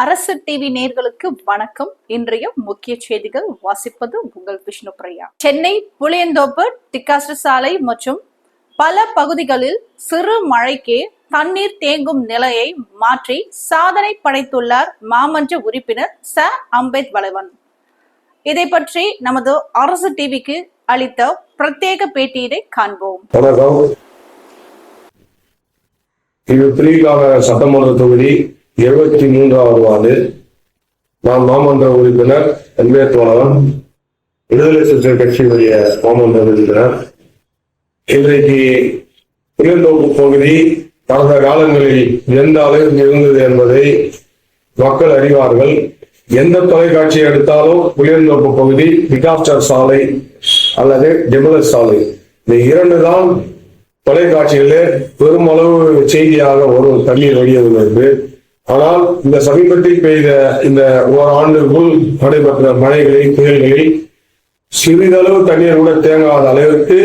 அரசு டிவி நேர்களுக்கு வணக்கம். இன்றைய முக்கிய செய்திகள் வாசிப்பது உங்கள் விஷ்ணு பிரியா. சென்னை புளியந்தோப்பு டிக்காஸ்ட் சாலை மற்றும் பல பகுதிகளில் சிறு மழைக்கு தண்ணீர் தேங்கும் நிலையை மாற்றி சாதனை படைத்துள்ளார் மாமன்ற உறுப்பினர் ச. அம்பேத் வளவன் இதை பற்றி நமது அரசு டிவிக்கு அளித்த பிரத்யேக பேட்டியினை காண்போம். இது சட்டமன்ற தொகுதி. இருபத்தி மூன்றாவது ஆண்டு நான் மாமன்ற உறுப்பினர் அன்பேத்வாளன் விடுதலை சிறுத்தைகள் கட்சியினுடைய மாமன்ற உறுப்பினர். இன்றைக்கு புயல்தோப்பு பகுதி கடந்த காலங்களில் எந்த அளவிற்கு இருந்தது என்பதை மக்கள் அறிவார்கள். எந்த தொலைக்காட்சி எடுத்தாலும் புயல்தோப்பு பகுதி விகாஸ்டர் சாலை அல்லது டெபுலர் சாலை. இந்த இரண்டு தான் தொலைக்காட்சியிலே பெருமளவு செய்தியாக ஒரு தண்ணீர் வெளியேறுகிறது ஆனால் இந்த சமீபத்தில் பெய்த இந்த ஓராண்டுக்குள் நடைபெற்ற மழைகளில் புயல்களில் சிறிதளவு தண்ணீர் கூட தேங்காத அளவிற்கு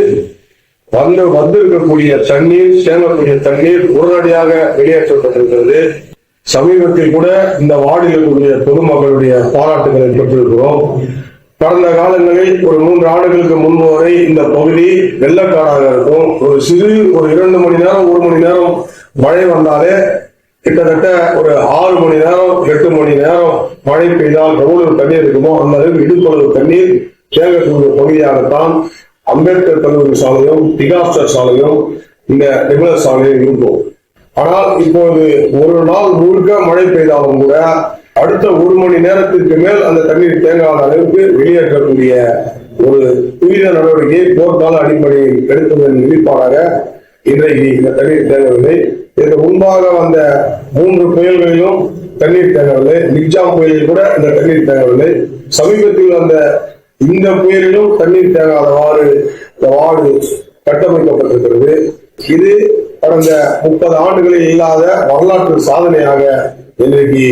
வந்து வந்திருக்கக்கூடிய தண்ணீர் தேங்கக்கூடிய தண்ணீர் உடனடியாக வெளியேற்றப்பட்டிருக்கிறது. சமீபத்தில் கூட இந்த வார்டில் இருக்கக்கூடிய பொதுமக்களுடைய பாராட்டுகளை பெற்றிருக்கிறோம். கடந்த காலங்களில் ஒரு மூன்று ஆண்டுகளுக்கு முன்பு வரை இந்த பகுதி வெள்ளக்காடாக இருக்கும். ஒரு சிறு ஒரு இரண்டு மணி நேரம் ஒரு மணி நேரம் மழை வந்தாலே கிட்டத்தட்ட ஒரு ஆறு மணி நேரம் எட்டு மணி நேரம் மழை பெய்தால் எவ்வளவு தண்ணீர் இருக்குமோ அந்த அளவுக்கு இடுப்பளவு தண்ணீர் தேங்கக்கூடிய பகுதியாகத்தான் அம்பேத்கர் கல்லூரி சாலையும் டிகாஸ்டர் சாலையும் இந்த நிபுணர் சாலையும் இருக்கும் ஆனால் இப்போது ஒரு நாள் முழுக்க மழை பெய்தாலும் கூட அடுத்த ஒரு மணி நேரத்திற்கு மேல் அந்த தண்ணீர் தேங்காத அளவுக்கு வெளியேற்றக்கூடிய ஒரு துரித நடவடிக்கையை போர்க்கால அடிப்படையில் எடுத்ததன் வெளிப்பாடாக இன்றைக்கு இந்த தண்ணீர் தேங்கவில்லை. இதற்கு முன்பாக வந்த மூன்று புயல்களிலும் தண்ணீர் தேங்கவில்லை. நிக்ஜாம் புயலில் கூட இந்த தண்ணீர் தேங்கவில்லை. சமீபத்தில் வந்த இந்த புயலிலும் தண்ணீர் தேங்காதவாறு இந்த வார்டு கட்டமைக்கப்பட்டிருக்கிறது. இது கடந்த முப்பது ஆண்டுகளில் இல்லாத வரலாற்று சாதனையாக இன்றைக்கு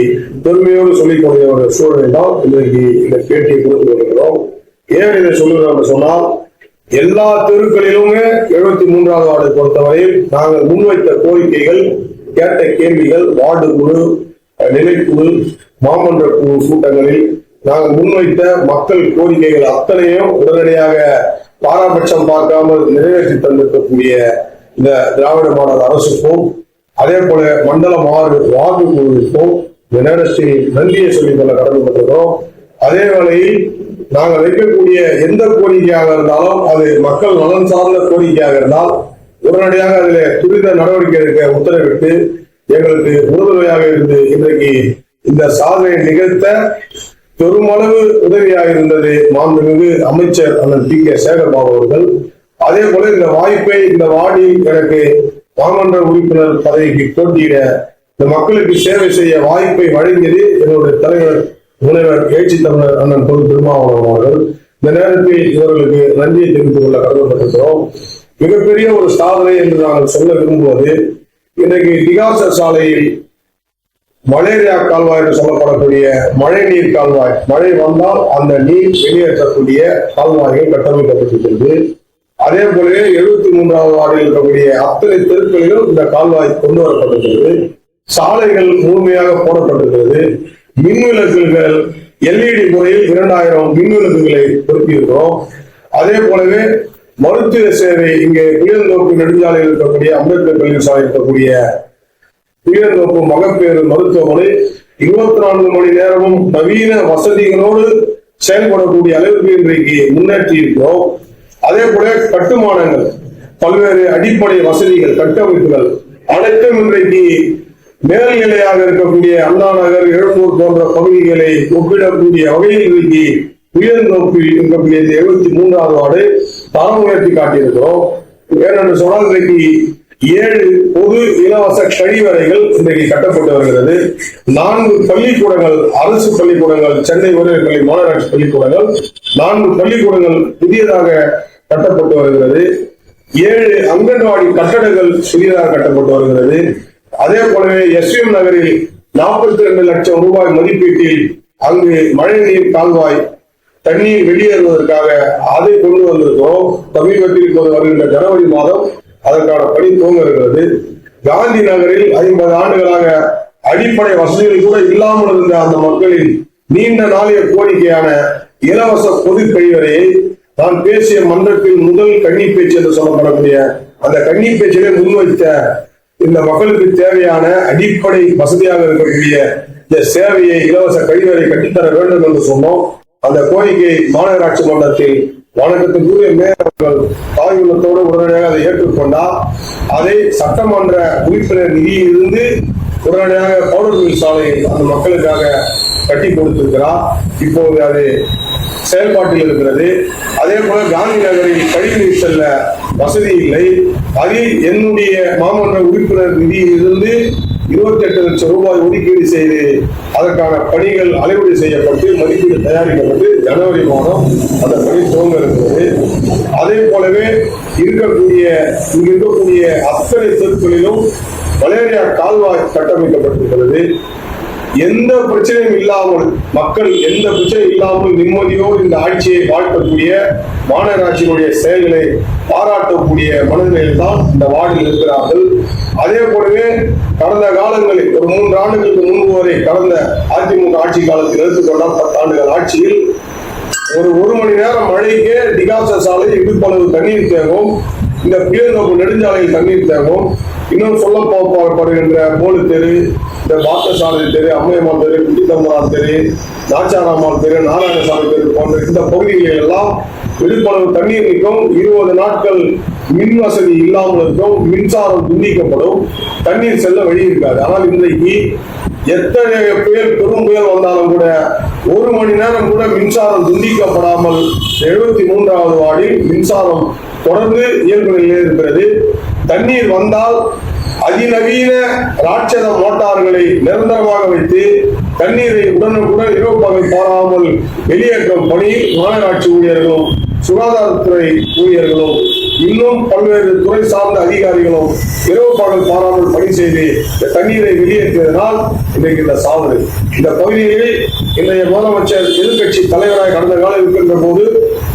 பெருமையோடு சொல்லிக்கூடிய ஒரு சூழலை தான் இன்றைக்கு இந்த பேட்டியை கொடுத்து வருகிறோம் ஏன் இதை சொல்லுகிறோம் என்று சொன்னால் எல்லா தெருக்களிலுமே எழுபத்தி மூன்றாவது வார்டை பொறுத்தவரையில் நாங்கள் முன்வைத்த கோரிக்கைகள் கேட்ட கேள்விகள் வார்டு குழு நிலைக்குழு மாமன்ற குழு கூட்டங்களில் நாங்கள் முன்வைத்த மக்கள் கோரிக்கைகள் அத்தனையும் உடனடியாக பாராபட்சம் பார்க்காமல் நிறைவேற்றி தந்திருக்கக்கூடிய இந்த திராவிட மாடல் அரசுக்கும் அதே போல மண்டலம் ஆறு வார்டு குழுவிற்கும் இந்த நேரத்தில் நன்றியை சொல்லிக் கொள்ள கடமைப்பட்டிருக்கிறோம். அதே வேளையில் நாங்கள் வைக்கக்கூடிய எந்த கோரிக்கையாக இருந்தாலும் அது மக்கள் நலன் சார்ந்த கோரிக்கையாக இருந்தால் உடனடியாக அதில் துரித நடவடிக்கை எடுக்க உத்தரவிட்டு எங்களுக்கு உறுதுணையாக இருந்து இன்றைக்கு இந்த சாதனையை நிகழ்த்த பெருமளவு உதவியாக இருந்தது மாண்புமிகு அமைச்சர் அண்ணன் பி கே சேகர்பாபு அவர்கள். அதே போல இந்த வாய்ப்பை இந்த வார்டில் எனக்கு மாமன்ற உறுப்பினர் பதவிக்கு போட்டியிட இந்த மக்களுக்கு சேவை செய்ய வாய்ப்பை வழங்கியது என்னுடைய தலைவர் முனைவர் ஏச்சி தமிழர் அண்ணன் பொது திருமாவளவன் அவர்கள் இந்த நேரத்தில் இவர்களுக்கு நன்றியை தெரிவித்துக் கொள்ள கடமைப்பட்டிருக்கிறோம். மிகப்பெரிய ஒரு சாதனை என்று நாங்கள் சொல்ல விரும்புவது இன்றைக்கு இதிகாச சாலையில் மலேரியா கால்வாய் என்று சொல்லப்படக்கூடிய மழை நீர் கால்வாய். மழை வந்தால் அந்த நீர் வெளியேற்றக்கூடிய கால்வாய்கள் கட்டமைக்கப்பட்டிருக்கிறது. அதே போலவே எழுபத்தி மூன்றாவது வார்டில் இருக்கக்கூடிய அத்தனை தெருக்களிலும் இந்த கால்வாய் கொண்டு வரப்பட்டிருக்கிறது. சாலைகள் முழுமையாக போடப்பட்டிருக்கிறது. மின்விளக்குகள் எல்இடி முறையில் இரண்டாயிரம் மின்விளக்குகளை பொருத்தியிருக்கிறோம். அதே போலவே மருத்துவ சேவை இங்கே புயல்நோக்கு நெடுஞ்சாலையில் இருக்கக்கூடிய அம்பேத்கர் கல்வி சாலை இருக்கக்கூடிய உயர்நோக்கு மகப்பேறு மருத்துவமனை இருபத்தி நான்கு மணி நேரமும் நவீன வசதிகளோடு செயல்படக்கூடிய அளவுக்கு இன்றைக்கு முன்னேற்றி இருக்கிறோம். அதே போல கட்டுமானங்கள் பல்வேறு அடிப்படை வசதிகள் கட்டமைப்புகள் அனைத்தும் இன்றைக்கு மேல்நிலையாக இருக்கக்கூடிய அண்ணா நகர் எழும்பூர் போன்ற பகுதிகளை ஒப்பிடக்கூடிய வகையில் உயர் நோக்கில் இருக்கக்கூடிய இந்த எழுபத்தி மூன்றாவது வார்டு தரம் உயர்த்தி காட்டியிருக்கிறோம். ஏனென்று சொன்னால் இன்றைக்கு ஏழு பொது இலவச கழிவறைகள் இன்றைக்கு கட்டப்பட்டு வருகிறது. நான்கு பள்ளிக்கூடங்கள் அரசு பள்ளிக்கூடங்கள் சென்னை உயர்நிலை மாநகராட்சி பள்ளிக்கூடங்கள் நான்கு பள்ளிக்கூடங்கள் புதியதாக கட்டப்பட்டு வருகிறது. ஏழு அங்கன்வாடி கட்டடங்கள் புதியதாக கட்டப்பட்டு வருகிறது. அதே போலவே எஸ்விஎம் நகரில் நாற்பத்தி ரெண்டு லட்சம் ரூபாய் மதிப்பீட்டில் அங்கு மழைநீர் கால்வாய் தண்ணீர் வெளியேறுவதற்காக அதை கொண்டு வந்திருக்கிறோம் சமீபத்தில் இப்போது வருகின்ற ஜனவரி மாதம் அதற்கான பணி துவங்க இருக்கிறது காந்தி நகரில் ஐம்பது ஆண்டுகளாக அடிப்படை வசதிகள் கூட இல்லாமல் இருந்த அந்த மக்களின் நீண்ட நாளைய கோரிக்கையான இலவச பொது கழிவறையை நான் பேசிய மன்றத்தில் முதல் கன்னி பேச்சு என்று சொல்லப்படக்கூடிய அந்த கன்னி பேச்சிலே முன்வைத்த இந்த மக்களுக்கு தேவையான அடிப்படை வசதியாக இருக்கக்கூடிய இந்த சேவையை இலவச கழிவறை கட்டித்தர வேண்டும் என்று சொன்னோம். அந்த கோரிக்கை மாநகராட்சி மன்றத்தில் வணக்கத்துக்குரிய மேயர்கள் அவர்கள் தாயுள்ளத்தோடு உடனடியாக அதை ஏற்றுக்கொண்டார். அதை சட்டமன்ற உறுப்பினர் நிதியிலிருந்து உடனடியாக பவுடர் சாலையை அந்த மக்களுக்காக கட்டி கொடுத்திருக்கிறார். இப்போது அது செயல்பாட்டில் இருக்கிறது. அதே போல காந்தி நகரில் கழிவுநீர் செல்ல வசதி இல்லை. அதில் என்னுடைய மாமன்ற உறுப்பினர் நிதியிலிருந்து இருபத்தி எட்டு லட்சம் ரூபாய் ஒதுக்கீடு செய்து அதற்கான பணிகள் அலைவடி செய்யப்பட்டு மதிப்பீடு தயாரிக்கப்பட்டு ஜனவரி மாதம் அந்த பணி துவங்க இருக்கிறது. அதே போலவே இருக்கக்கூடிய இங்கு இருக்கக்கூடிய அத்தனை தெருக்களிலும் மலேரியா கால்வாய் கட்டமைக்கப்பட்டிருக்கிறது. எந்த பிரச்சனையும் இல்லாமல் மக்கள் எந்த பிரச்சனையும் இல்லாமல் நிம்மதியோடு இந்த ஆட்சியை வாழ்க்கக்கூடிய மாநகராட்சியினுடைய செயல்களை பாராட்டக்கூடிய மனநிலையில் தான் இந்த வார்டில் இருக்கிறார்கள். அதே போலவே கடந்த காலங்களில் ஒரு மூன்று ஆண்டுகளுக்கு முன்பு வரை கடந்த அதிமுக ஆட்சி காலத்தில் எடுத்துக்கொண்டால் பத்தாண்டுகள் ஆட்சியில் ஒரு ஒரு மணி நேரம் மழைக்கே டிகாச சாலை இடுப்பளவு தண்ணீர் தேங்கும் இந்த புளியந்தோப்பு நெடுஞ்சாலையில் தண்ணீர் தேங்கும் இன்னும் சொல்ல போகப்படுகின்ற போலு தெரு இந்த பாத்தசாலை தெரு அம்மையம்மாள் தெரு குட்டித்தம்பரான் தெரு நாச்சாராமாள் தெரு நாராயணசாமி தெரு போன்ற இந்த பகுதிகளில் எல்லாம் இடுப்பளவு தண்ணீர் நிற்கும். இருபது நாட்கள் மின் வசதி இல்லாமல் இருக்கும். மின்சாரம் துண்டிக்கப்படும். தண்ணீர் செல்ல வழி இருக்காது. ஆனால் இன்றைக்கு எத்தனை புயல் பெரும் புயல் வந்தாலும் கூட ஒரு மணி நேரம் கூட மின்சாரம் துண்டிக்கப்படாமல் எழுபத்தி மூன்றாவது வார்டில் மின்சாரம் தொடர்ந்து இயல்பு நிலையில் இருக்கிறது. தண்ணீர் வந்தால் அதிநவீன ராட்சத மோட்டார்களை நிரந்தரமாக வைத்து தண்ணீரை உடனுக்குடன் இரவு பகல் பாராமல் வெளியேற்றும் பணி மாநகராட்சி ஊழியர்களும் சுகாதாரத்துறை ஊழியர்களும் இன்னும் பல்வேறு துறை சார்ந்த அதிகாரிகளும் இரவு பகல் பாராமல் பணி செய்து இந்த தண்ணீரை வெளியேற்றியதனால் இன்றைக்கு இந்த சாதனை இந்த பகுதியில் இன்றைய முதலமைச்சர் எதிர்கட்சி தலைவராக கடந்த காலம் இருக்கின்ற போது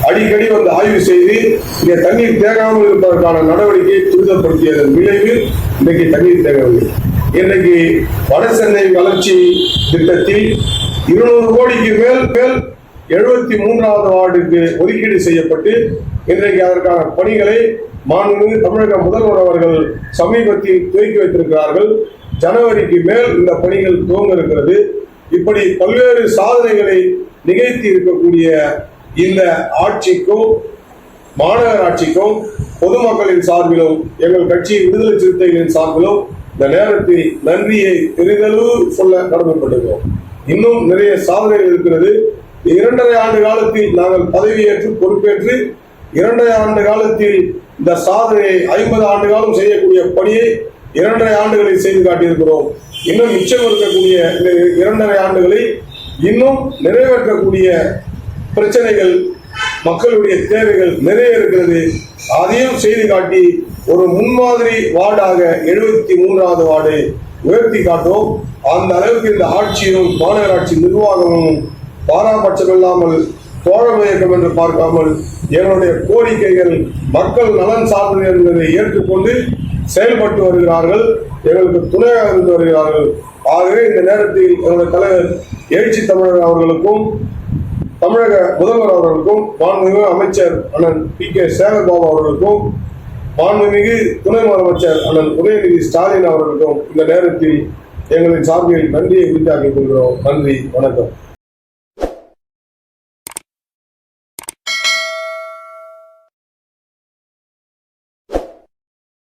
அடிக்கடி வந்து ஆய்வு செய்து இங்கே தண்ணீர் தேங்காமல் இருப்பதற்கான நடவடிக்கையை துரிதப்படுத்தியதன் விளைவு இன்றைக்கு தண்ணீர் தேங்கவில்லை. இன்றைக்கு வட சென்னை வளர்ச்சி திட்டத்தில் இருநூறு கோடிக்கு மேல் மேல் எழுபத்தி மூன்றாவது வார்டுக்கு ஒதுக்கீடு செய்யப்பட்டு இன்றைக்கு அதற்கான பணிகளை மாண்புமிகு தமிழக முதல்வர் அவர்கள் சமீபத்தில் துவக்கி வைத்திருக்கிறார்கள். ஜனவரிக்கு மேல் இந்த பணிகள் துவங்க இருக்கிறது. இப்படி பல்வேறு சாதனைகளை நிகழ்த்தி இருக்கக்கூடிய இந்த ஆட்சிக்கும் மாநகராட்சிக்கும் பொதுமக்களின் சார்பிலும் எங்கள் கட்சி விடுதலை சிறுத்தைகளின் சார்பிலும் இந்த நேரத்தில் நன்றியை பெரிதளவு சொல்ல கடமைப்பட்டிருக்கிறோம். இன்னும் நிறைய சாதனைகள் இருக்கிறது. இரண்டரை ஆண்டு காலத்தில் நாங்கள் பதவியேற்று பொறுப்பேற்று இரண்டரை ஆண்டு காலத்தில் இந்த சாதனையை ஐம்பது ஆண்டு காலம் செய்யக்கூடிய பணியை இரண்டரை ஆண்டுகளில் செய்து காட்டியிருக்கிறோம். இன்னும் மிச்சம் இருக்கக்கூடிய இந்த இரண்டரை ஆண்டுகளை இன்னும் நிறைவேற்றக்கூடிய பிரச்சனைகள் மக்களுடைய தேவைகள் நிறைய இருக்கிறது. அதையும் செய்து காட்டி ஒரு முன்மாதிரி வார்டாக எழுபத்தி மூன்றாவது வார்டு உயர்த்தி காட்டும் அந்த அளவுக்கு இந்த ஆட்சியும் மாநகராட்சி நிர்வாகமும் பாராபட்சம் இல்லாமல் தோழமை இயக்கம் என்று பார்க்காமல் என்னுடைய கோரிக்கைகள் மக்கள் நலன் சார்ந்தது என்பதை ஏற்றுக்கொண்டு செயல்பட்டு வருகிறார்கள். எங்களுக்கு துணையாக இருந்து வருகிறார்கள். ஆகவே இந்த நேரத்தில் எங்களுடைய தலைவர் எழுச்சி தமிழர் அவர்களுக்கும் தமிழக முதல்வர் அவர்களுக்கும் மாண்புமிகு அமைச்சர் அண்ணன் பி கே சேகர்பாபு அவர்களுக்கும் மாண்புமிகு துணை முதலமைச்சர் அண்ணன் உதயநிதி ஸ்டாலின் அவர்களுக்கும் இந்த நேரத்தில் எங்களின் சார்பில் நன்றியை உறுதியாக்கிக் கொள்கிறோம். நன்றி வணக்கம்.